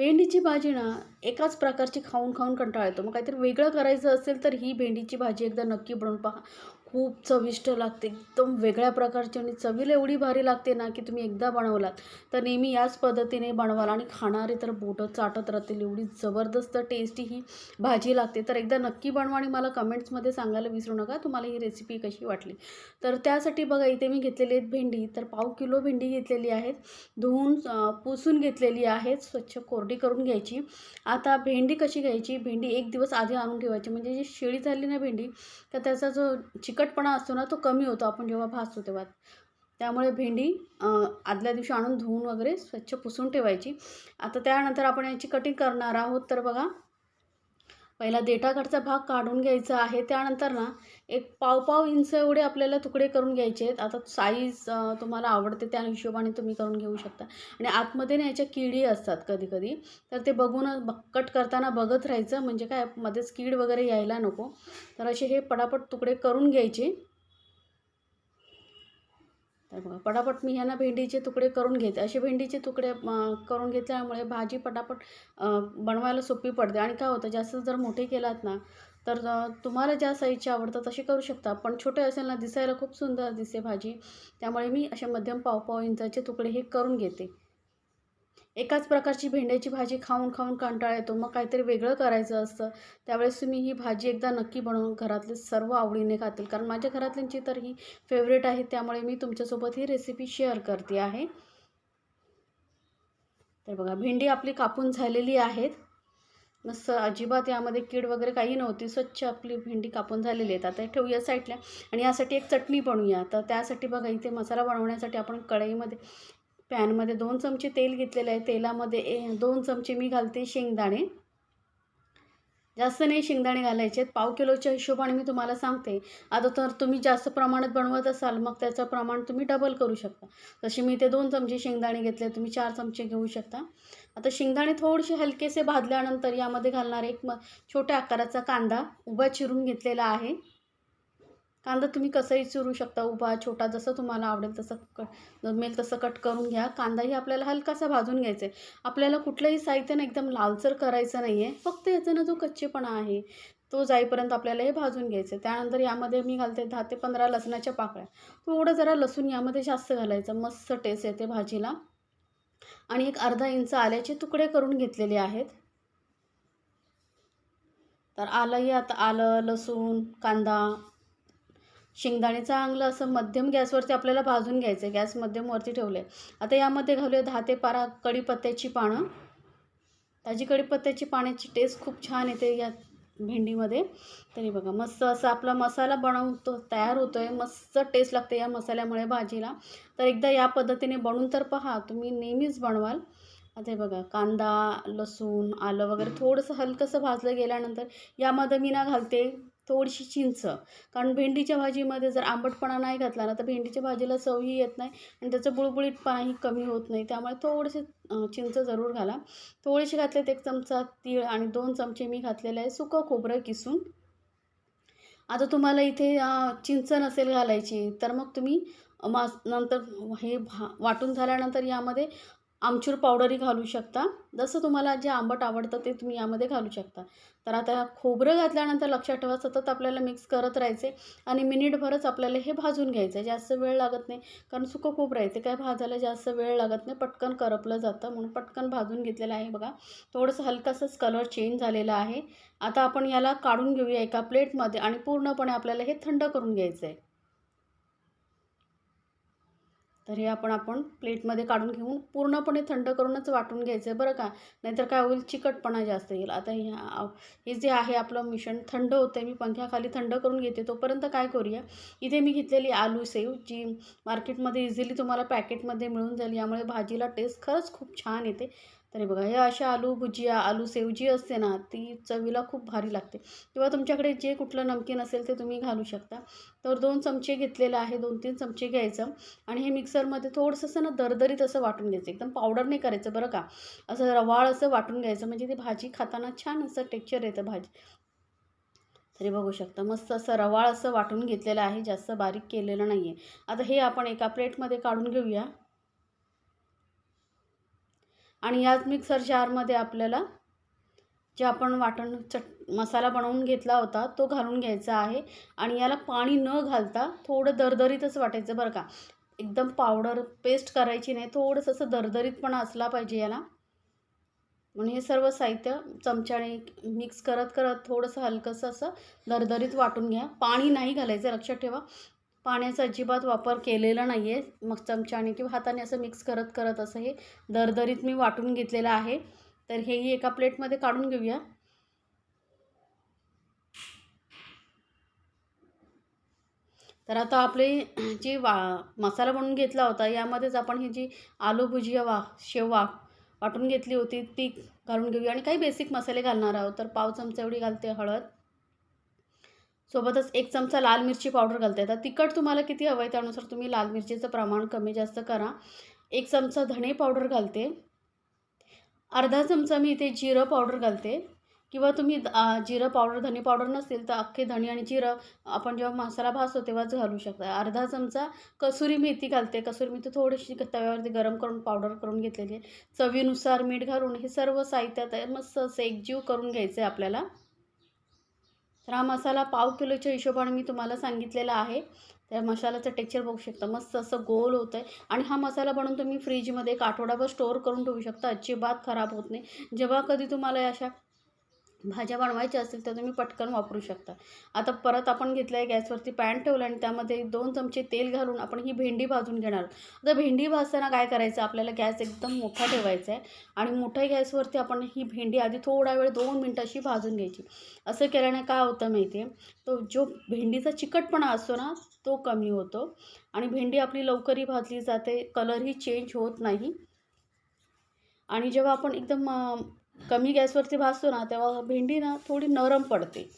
भेंडीची भाजी ना एकाच प्रकारची खाऊन खाऊन कंटाळा येतो. मग काहीतरी वेगळं करायचं असेल तर ही भेंडीची भाजी एकदा नक्की बनवून पहा. खूप चविष्ट लागते. एकदम वेगळ्या प्रकारची आणि चवीला एवढी भारी लागते ना की तुम्ही एकदा बनवलात तर नेहमी याच पद्धतीने बनवाल आणि खाणारे तर बोटं चाटत राहतील. एवढी जबरदस्त टेस्टी ही भाजी लागते. तर एकदा नक्की बनवा आणि मला कमेंट्समध्ये सांगायला विसरू नका. तुम्हाला ही रेसिपी कशी वाटली? तर त्यासाठी बघा इथे मी घेतलेली आहेत भेंडी. तर पाव किलो भेंडी घेतलेली आहेत. धुवून पुसून घेतलेली आहेत. स्वच्छ कोरडी करून घ्यायची. आता भेंडी कशी घ्यायची? भेंडी एक दिवस आधी आणून ठेवायची. म्हणजे जी शिळी झाली ना भेंडी तर त्याचा जो चिकन चिकटपणा असतो ना तो कमी होतो आपण जेव्हा भाजतो तेव्हा. त्यामुळे भेंडी आदल्या दिवशी आणून धुवून वगैरे स्वच्छ पुसून ठेवायची. आता त्यानंतर आपण याची कटिंग करणार आहोत तर बघा. पहिला देठाकडचा भाग काढून घ्यायचा आहे. त्यानंतर ना एक पाव पाव इंच एवढे आपल्याला तुकडे करून घ्यायचे आहेत. आता साईज तुम्हाला आवडते त्या हिशोबाने तुम्ही करून घेऊ शकता. आणि आतमध्ये ना याच्या किडी असतात कधी कधी तर ते बघून कट करताना बघत राहायचं. म्हणजे काय मध्येच कीड वगैरे यायला नको. तर असे हे पटापट तुकडे करून घ्यायचे. तर बघा पटापट मी ह्यांना भेंडीचे तुकडे करून घेते. असे भेंडीचे तुकडे करून घेतल्यामुळे भाजी पटापट बनवायला सोपी पडते. आणि काय होतं जास्त जर मोठे केलात ना तर तुम्हाला ज्या साईजची आवडतात तसे करू शकता. पण छोटे असेल ना दिसायला खूप सुंदर दिसते भाजी. त्यामुळे मी असे मध्यम पाव पाव इंचाचे तुकडे हे करून घेते. एकाच प्रकारची भेंड्याची भाजी खाऊन खाऊन कंटाळा येतो. मग काहीतरी वेगळं करायचं असतं. त्यावेळेस तुम्ही ही भाजी एकदा नक्की बनवून घरातले सर्व आवडीने खातील. कारण माझ्या घरातल्यांची तर ही फेवरेट आहे. त्यामुळे मी तुमच्यासोबत ही रेसिपी शेअर करते आहे. तर बघा भेंडी आपली कापून झालेली आहेत. मस्त अजिबात यामध्ये कीड वगैरे काही नव्हती. स्वच्छ आपली भेंडी कापून झालेली आहेत. आता हे ठेवूया साईडला आणि यासाठी एक चटणी बनवूया. तर त्यासाठी बघा इथे मसाला बनवण्यासाठी आपण कढईमध्ये पॅनमध्ये दोन चमचे तेल घेतलेलं आहे. तेलामध्ये ए दोन चमचे मी घालते शेंगदाणे. जास्त नाही शेंगदाणे घालायचे आहेत. पाव किलोच्या हिशोबाने मी तुम्हाला सांगते. आता तर तुम्ही जास्त प्रमाणात बनवत असाल मग त्याचं प्रमाण तुम्ही डबल करू शकता. तसे मी ते दोन चमचे शेंगदाणे घेतले तुम्ही चार चमचे घेऊ शकता. आता शेंगदाणे थोडेसे हलकेसे भाजल्यानंतर यामध्ये घालणार एक म छोट्या आकाराचा कांदा उभा चिरून घेतलेला आहे. कांदा तुम्ही कसंही चिरू शकता उभा छोटा जसं तुम्हाला आवडेल तसं कट जमेल तसं कट करून घ्या. कांदाही आपल्याला हलकासा भाजून घ्यायचा आहे आपल्याला कुठलंही साहित्य ना एकदम लालसर करायचं नाही आहे फक्त याचा ना जो कच्चेपणा आहे तो जाईपर्यंत आपल्याला हे भाजून घ्यायचं आहे त्यानंतर यामध्ये मी घालते दहा ते पंधरा लसणाच्या पाकळ्या. थोडं जरा लसूण यामध्ये जास्त घालायचं. मस्त टेस्ट येते भाजीला. आणि एक अर्धा इंच आल्याचे तुकडे करून घेतलेले आहेत. तर आलंही आता आलं लसूण कांदा शेंगदाणे चांगलं असं मध्यम गॅसवरती आपल्याला भाजून घ्यायचं आहे. गॅस मध्यमवरती ठेवलं आहे आता यामध्ये घालूया दहा ते बारा कढीपत्त्याची पानं. ताजी कढीपत्त्याची पाण्याची टेस्ट खूप छान येते या भेंडीमध्ये. तरी बघा मस्त असं आपला मसाला बनवतो तयार होतो आहे मस्त टेस्ट लागते या मसाल्यामुळे भाजीला. तर एकदा या पद्धतीने बनवून तर पहा तुम्ही नेहमीच बनवाल. आता हे बघा कांदा लसूण आलं वगैरे थोडंसं हलकंसं भाजलं गेल्यानंतर यामध्ये मी ना घालते थोडीशी चिंच. कारण भेंडीच्या भाजीमध्ये जर आंबटपणा नाही घातला ना तर भेंडीच्या भाजीला चवही येत नाही आणि त्याचं बुळबुळीतपणाही कमी होत नाही. त्यामुळे थोडेसे चिंच जरूर घाला. थोडीशी घातलेत एक चमचा तीळ आणि दोन चमचे मी घातलेले आहे सुकं खोबरं किसून. आता तुम्हाला इथे चिंच नसेल घालायची तर मग तुम्ही मास नंतर हे भा वाटून झाल्यानंतर यामध्ये आमचूर पावडरही घालू शकता. जसं तुम्हाला जे आंबट आवडतं ते तुम्ही यामध्ये घालू शकता. तर आता खोबरं घातल्यानंतर लक्षात ठेवा सतत आपल्याला मिक्स करत राहायचे आणि मिनिटभरच आपल्याला हे भाजून घ्यायचं आहे जास्त वेळ लागत नाही कारण सुकं खूप राहायचं. काय भाजायला जास्त वेळ लागत नाही पटकन करपलं जातं. म्हणून पटकन भाजून घेतलेलं आहे बघा. थोडंसं हलकासंच कलर चेंज झालेला आहे. आता आपण याला काढून घेऊया एका प्लेटमध्ये आणि पूर्णपणे आपल्याला हे थंड करून घ्यायचं आहे तर हे आपण आपण प्लेटमध्ये काढून घेऊन पूर्णपणे थंड करूनच वाटून घ्यायचं आहे बरं का? नाहीतर काय होईल? चिकटपणा जास्त येईल. आता ह्या हे जे आहे आपलं मिश्रण थंड होतं आहे मी पंख्याखाली थंड करून घेते. तोपर्यंत काय करूया? इथे मी घेतलेली आलू सेव जी मार्केटमध्ये इझिली तुम्हाला पॅकेटमध्ये मिळून जाईल. यामुळे भाजीला टेस्ट खरंच खूप छान येते. तरी बघा हे अशा आलू भुजिया आलू सेव जी असते ना ती चवीला खूप भारी लागते. किंवा तुमच्याकडे जे कुठलं नमकीन असेल ते तुम्ही घालू शकता. तर दोन चमचे घेतलेलं आहे दोन तीन चमचे घ्यायचं. आणि हे मिक्सरमध्ये थोडंसं असं ना दरदरीत असं वाटून घ्यायचं. एकदम पावडर नाही करायचं बरं का. असं रवाळ असं वाटून घ्यायचं. म्हणजे ती भाजी खाताना छान असं टेक्चर येतं भाजी. तरी बघू शकता मस्त असं रवाळ असं वाटून घेतलेलं आहे. जास्त बारीक केलेलं नाही आहे आता हे आपण एका प्लेटमध्ये काढून घेऊया. आणि याच मिक्सर जारमध्ये आपल्याला जे आपण वाटण चट मसाला बनवून घेतला होता तो घालून घ्यायचा आहे. आणि याला पाणी न घालता थोडं दरदरीतच वाटायचं बरं का. एकदम पावडर पेस्ट करायची नाही थोडंसं असं दरदरीतपणा असला पाहिजे याला. म्हणून हे सर्व साहित्य चमच्याने मिक्स करत करत थोडंसं हलकंसं असं दरदरीत वाटून घ्या. पाणी नाही घालायचं लक्षात ठेवा. पाण्याचा अजिबात वापर केलेला नाही आहे मग चमच्याने किंवा हाताने असं मिक्स करत करत असं हे दरदरीत मी वाटून घेतलेलं आहे. तर हेही एका प्लेटमध्ये काढून घेऊया. तर आता आपली जी वा मसाला बनवून घेतला होता यामध्येच आपण ही जी आलू भुजिया वा शेववा वाटून घेतली होती ती घालून घेऊया. आणि काही बेसिक मसाले घालणार आहोत. तर पाव चमचा एवढी घालते हळद. सोबतच एक चमचा लाल मिरची पावडर घालते येतात तिखट तुम्हाला किती हवं आहे त्यानुसार तुम्ही लाल मिरचीचं प्रमाण कमी जास्त करा. एक चमचा धणे पावडर घालते. अर्धा चमचा मी इथे जिरं पावडर घालते. किंवा तुम्ही जिरं पावडर धणे पावडर नसेल तर अख्खे धणे आणि जिरं आपण जेव्हा मसाला भासतो तेव्हाच घालू शकता. अर्धा चमचा कसुरी मेथी घालते. कसुरी मेथी थोडीशी तव्यावरती गरम करून पावडर करून घेतलेली आहे. चवीनुसार मीठ घालून हे सर्व साहित्यात मस्त असं एकजीव करून घ्यायचं आहे आपल्याला. तर हा मसाला पाव किलोच्या हिशोबाने मी तुम्हाला सांगितलेला आहे. त्या मसाल्याचं टेक्चर बघू शकता मस्त असं गोल होतं आहे आणि हा मसाला बनवून तुम्ही फ्रीजमध्ये एक आठवडाभर स्टोअर करून ठेवू शकता. अजिबात खराब होत नाही. जेव्हा कधी तुम्हाला अशा भाज्या बनवायच्या असतील तर तुम्ही पटकन वापरू शकता. आता परत आपण घेतलं आहे गॅसवरती पॅन ठेवलं आणि त्यामध्ये दोन चमचे तेल घालून आपण ही भेंडी भाजून घेणार आता भेंडी भाजताना काय करायचं? आपल्याला गॅस एकदम मोठा ठेवायचा आहे आणि मोठ्या गॅसवरती आपण ही भेंडी आधी थोडा वेळ दोन मिनटं अशी भाजून घ्यायची. असं केल्याने काय होतं माहिती आहे तो जो भेंडीचा चिकटपणा असतो ना तो कमी होतो आणि भेंडी आपली लवकरही भाजली जाते कलरही चेंज होत नाही. आणि जेव्हा आपण एकदम कमी गॅसवरती भाजतो ना तेव्हा भेंडी ना थोडी नरम पडते.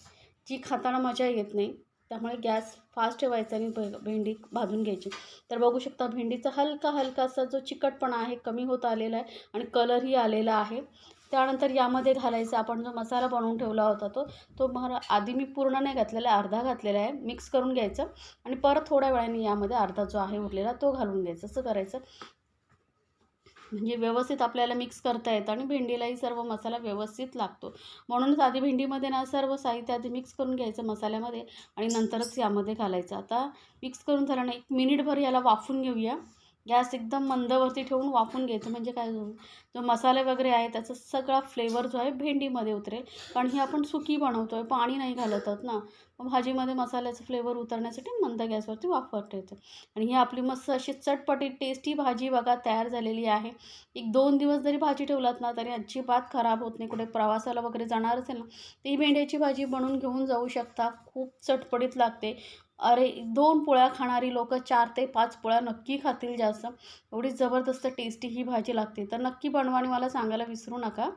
जी खाताना मजा येत नाही त्यामुळे गॅस फास्ट ठेवायचा आणि भेंडी भाजून घ्यायची. तर बघू शकता भेंडीचा हलका हलका असा जो चिकटपणा आहे कमी होत आलेला आहे आणि कलरही आलेला आहे. त्यानंतर यामध्ये घालायचा आपण जो मसाला बनवून ठेवला होता तो तो मला आधी मी पूर्ण नाही घातलेला आहे अर्धा घातलेला आहे मिक्स करून घ्यायचं. आणि परत थोड्या वेळाने यामध्ये अर्धा जो आहे उरलेला तो घालून द्यायचा असं करायचं. म्हणजे व्यवस्थित आपल्याला मिक्स करता येतं आणि भेंडीलाही सर्व मसाला व्यवस्थित लागतो. म्हणूनच आधी भेंडीमध्ये ना सर्व साहित्य आधी मिक्स करून घ्यायचं मसाल्यामध्ये आणि नंतरच यामध्ये घालायचं. आता मिक्स करून झालं ना एक मिनिटभर याला वाफून घेऊया. गॅस एकदम मंदवरती ठेवून वाफून घ्यायचं. म्हणजे काय जो मसाले वगैरे आहे त्याचा सगळा फ्लेवर जो आहे भेंडीमध्ये उतरेल. कारण ही आपण सुकी बनवतो आहे पाणी नाही घालतात ना. मग भाजीमध्ये मसाल्याचं फ्लेवर उतरण्यासाठी मंद गॅसवरती वापरता येतं आणि ही आपली मस्त अशी चटपटी टेस्टी भाजी बघा तयार झालेली आहे. एक दोन दिवस जरी भाजी ठेवलात ना तरी अजिबात खराब होत नाही. कुठे प्रवासाला वगैरे जाणार असेल ना ती भेंड्याची भाजी बनवून घेऊन जाऊ शकता. खूप चटपटीत लागते. अरे दोन पोळ्या खाणारी लोक चार ते पाच पोळ्या नक्की खातील जास्त. एवढी जबरदस्त टेस्टी ही भाजी लागते. तर नक्की बनवा आणि मला सांगायला विसरू नका.